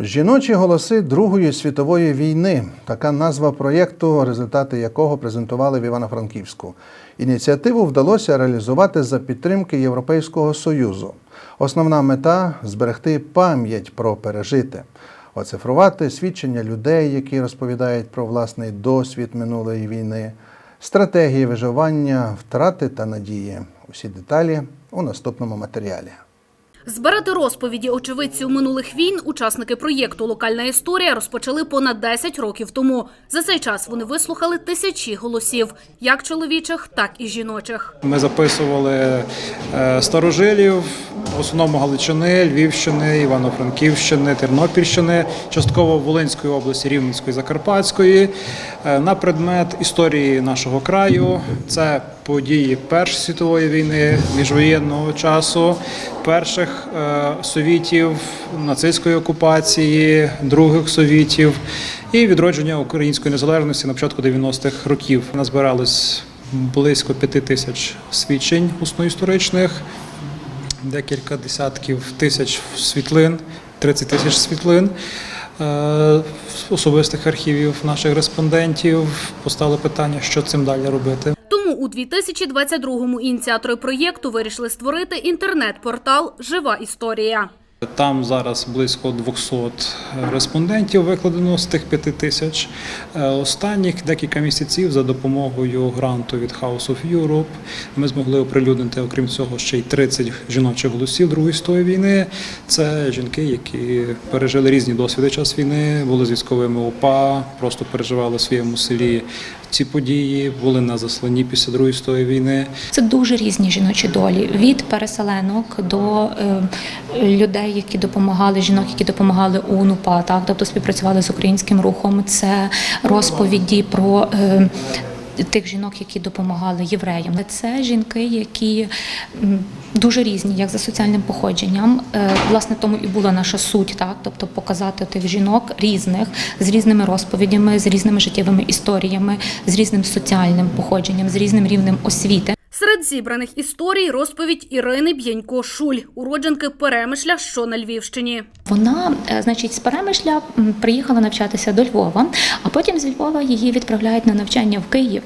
Жіночі голоси Другої світової війни така назва проєкту, результати якого презентували в Івано-Франківську. Ініціативу вдалося реалізувати за підтримки Європейського Союзу. Основна мета зберегти пам'ять про пережите, оцифрувати свідчення людей, які розповідають про власний досвід минулої війни, стратегії виживання, втрати та надії. Усі деталі у наступному матеріалі. Збирати розповіді очевидців минулих війн учасники проєкту Локальна історія розпочали понад 10 років тому. За цей час вони вислухали тисячі голосів, як чоловічих, так і жіночих. Ми записували е, старожилів, в основному Галичини, Львівщини, Івано-Франківщини, Тернопільщини, частково Волинської області, Рівненської, Закарпатської е, на предмет історії нашого краю. Це події Першої світової війни, міжвоєнного часу, перших е, совітів, нацистської окупації, других совітів і відродження української незалежності на початку 90-х років. Назбиралось близько п'яти тисяч свідчень усно-історичних, декілька десятків тисяч світлин, 30 тисяч світлин. е, Особистих архівів наших респондентів постало питання, що цим далі робити. Тому у 2022-му ініціатори проєкту вирішили створити інтернет-портал Жива історія. Там зараз близько 200 респондентів викладено з тих 5 тисяч. Е, Останніх декілька місяців за допомогою гранту від House of Europe ми змогли оприлюднити, окрім цього, ще й 30 жіночих голосів Другої світової війни. Це жінки, які пережили різні досвіди час війни, були з військовими УПА, просто переживали в своєму селі ці події, були на засланні після Другої стої війни. Це дуже різні жіночі долі від переселенок до е, людей, які допомагали жінок, які допомагали УНУПА, так тобто співпрацювали з українським рухом. Це розповіді про. Тих жінок, які допомагали євреям, це жінки, які дуже різні, як за соціальним походженням. Е, Власне, тому і була наша суть, так тобто показати тих жінок різних з різними розповідями, з різними життєвими історіями, з різним соціальним походженням, з різним рівнем освіти. Серед зібраних історій розповідь Ірини Б'янько Шуль, уродженки Перемишля, що на Львівщині. Вона, е, значить, з Перемишля приїхала навчатися до Львова, а потім з Львова її відправляють на навчання в Київ.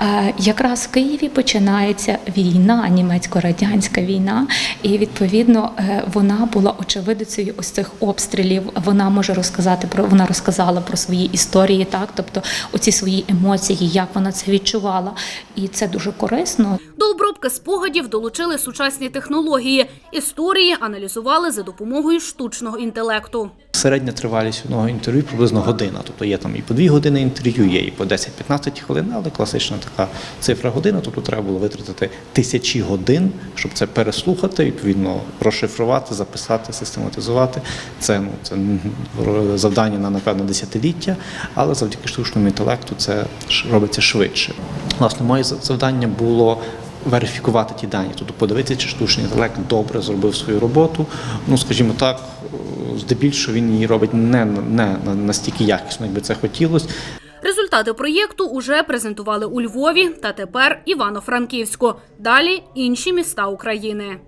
Е, Якраз в Києві починається війна, німецько-радянська війна, і відповідно е, вона була очевидицею ось цих обстрілів. Вона може розказати про вона розказала про свої історії, так тобто оці свої емоції, як вона це відчувала, і це дуже корисно. До обробки спогадів долучили сучасні технології. Історії аналізували за допомогою штучного інтелекту. Середня тривалість одного інтерв'ю приблизно година. Тобто є там і по дві години інтерв'ю, є і по 10-15 хвилин, але класична така цифра година. Тобто треба було витратити тисячі годин, щоб це переслухати, відповідно розшифрувати, записати, систематизувати. Це ну це завдання на напевно десятиліття, але завдяки штучному інтелекту це робиться швидше. Власне, моє за- завдання було. Верифікувати ті дані, тобто подивитися, чи штучний інтелект добре зробив свою роботу. Ну, скажімо так, е, здебільшого він її робить не, не настільки якісно, якби це хотілося. Результати проєкту уже презентували у Львові та тепер Івано-Франківську. Далі інші міста України.